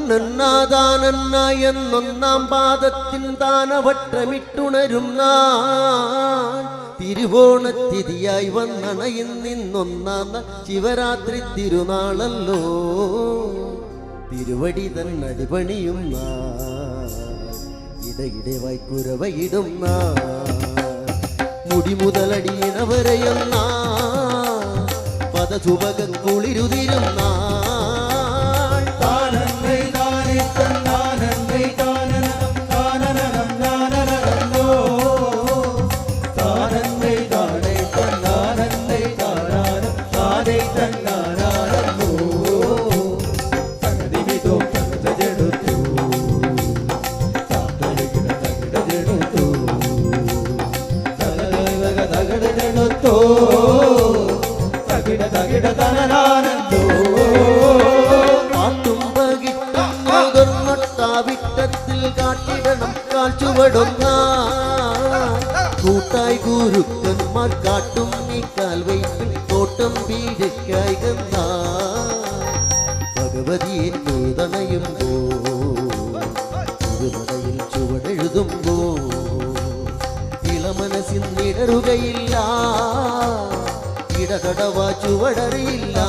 തന്നന്നാദാനന്ന എന്നൊന്നാം പാദത്തിൻ താനവട്ടമിട്ടുണരുന്ന തിരുവോണത്തിഥിയായി വന്നണയിൽ നിന്നൊന്നാം ശിവരാത്രി തിരുനാളല്ലോ. തിരുവടി തന്നടിപണിയുന്ന ഇടയിടെ വായ്ക്കുരവയിടുന്ന മുടി മുതലടിയിണവരെയുന്ന പദസുഭകം கூட்டாய் குருக்கன்மார் காட்டும் நீ கால் வைப்பில் தோட்டம் வீடுக்காய் கந்தா பகவதியே தூதனையும் போ திருமலையில் சுவடெழுதும் போ இளமனசின் நிடருகையில்லா இடகடவா சுவடறியில்லா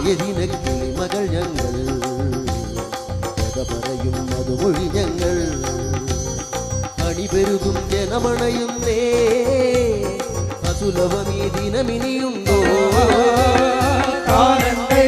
കഥയതിന കിളിമകൾ ഞങ്ങൾ. കഥ പറയും മധുമൊഴി ഞങ്ങൾ. അണിപെരുതും ജനമണയുന്നേ അസുലഭമീ ദിനമിനിയുണ്ടോ? താനന്ദൈ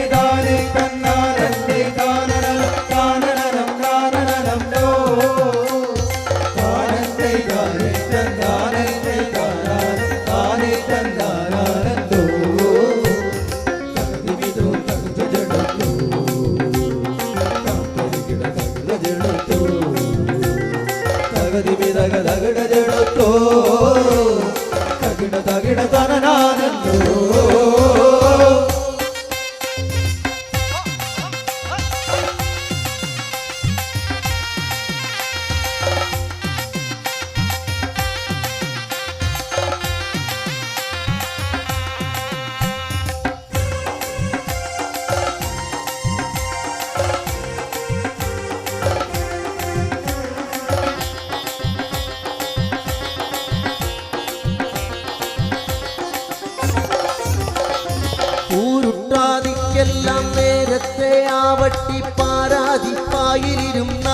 പാരാതിപ്പായിരിരുന്ന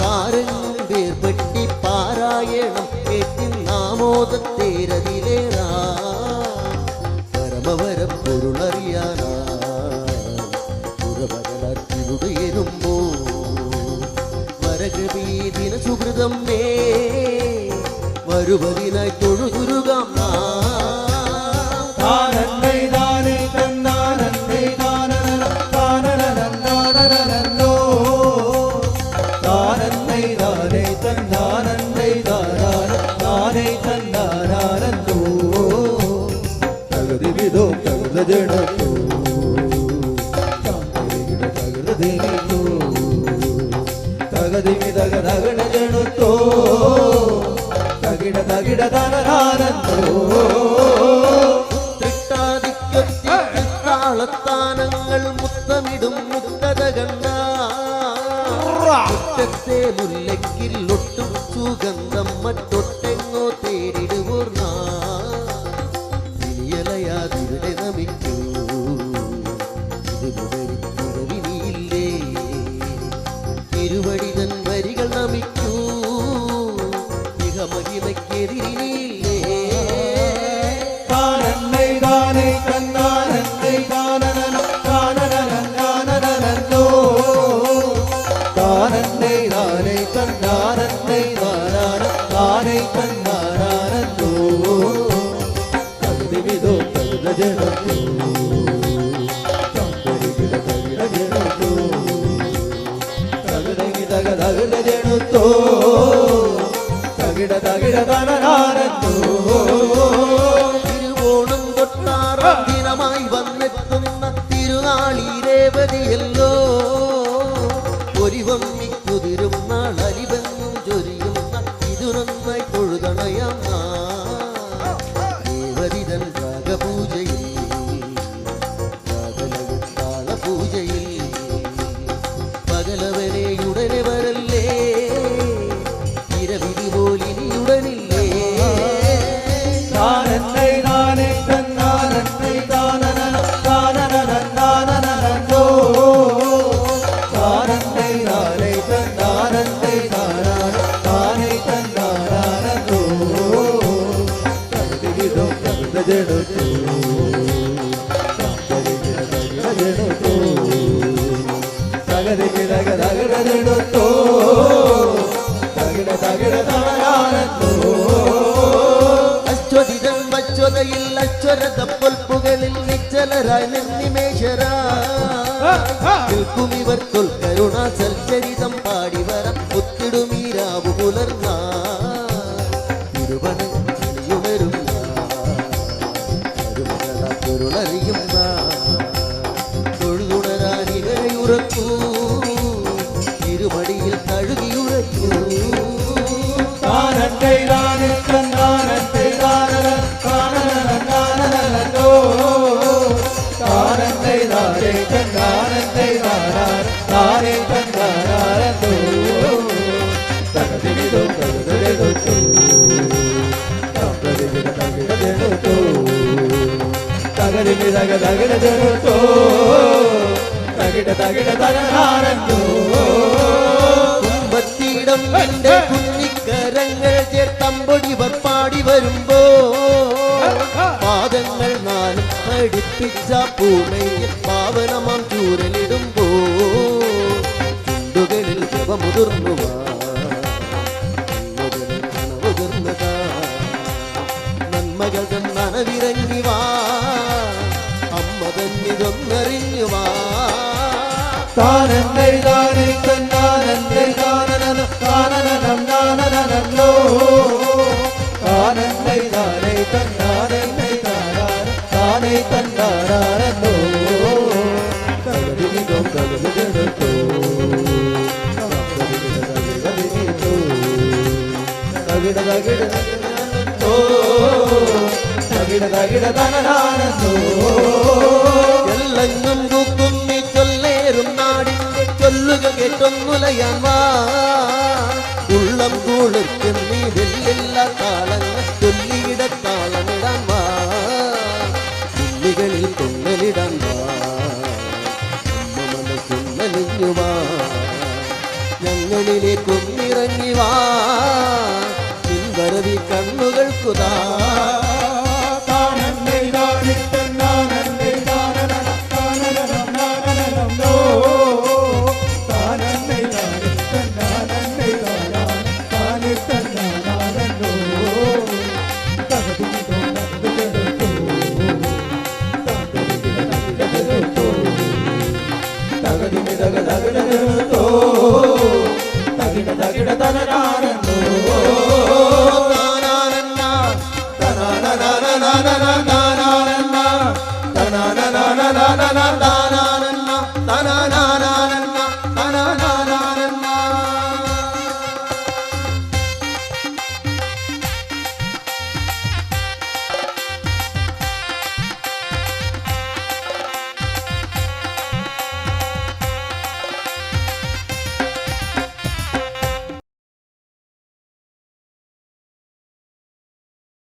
പാരങ്ങും വേർപെട്ടി പാരായണം കേട്ടി നാമോദത്തേരതിലേറാ പരമവര പൊരുളറിയാനാ പുറപകലത്തിലുടയരുമ്പോ വരകൃപീതിന സുഹൃതം മേ വരുവതിനായി തൊഴുതുരുകാം നാം താളത്താനങ്ങൾ മുത്തമിടും മുക്തത കണ്ട. മുറ്റത്തെ മുല്ലക്കിൽ ഒട്ടും സുഗന്ധം മറ്റൊട്ടെങ്ങോ തേടിടുവോർ തിരുവോണം തൊട്ടാറാം ദിനമായി വന്നെത്തുന്ന തിരുനാളി രേവതിയല്ലോ. തകതിവിതക പാടി തകിട തകിട തമയാനത്തോ അശ്വതിതൻ വച്വതയിൽ അശ്വരത പൊൽപ്പുകളിൽ നിശ്ചലരായി നിർനിമേഷരാ നിൽക്കുമിവർ തൊൽക്കരുണ സൽചരിതം പാടിവര ഒത്തിടുമീരാവു പുലർന്ന. തിരുവനയുണരുന്ന തകതിവിതക തകിടതെടുത്തോ തകിട തകിട തകനാനോ കുമ്പത്തിയിടം എന്റെ കുഞ്ഞിക്കരങ്ങൾ ചേർത്തമ്പൊടിവർ പാടി വരുമ്പോ പാദങ്ങൾ നാലും പഠിപ്പിച്ച പൂമയിൽ പാവനമാം ചൂരലിടുമ്പോ ചുണ്ടുകളിൽ ജപമുതിർന്നു. ഓ തകിട തകിട തനനാനോ എല്ലെങ്ങും കൂക്കും നീ ചൊല്ലേറും നാടിന്റെ ചൊല്ലുക കേട്ടൊന്നുലയാൻ വാ ഉള്ളം കൂളിർക്കും നീ വെല്ലില്ല താളങ്ങൾ ചൊല്ലിയിട താളമിടാൻ വാ ഉള്ളികളിൽ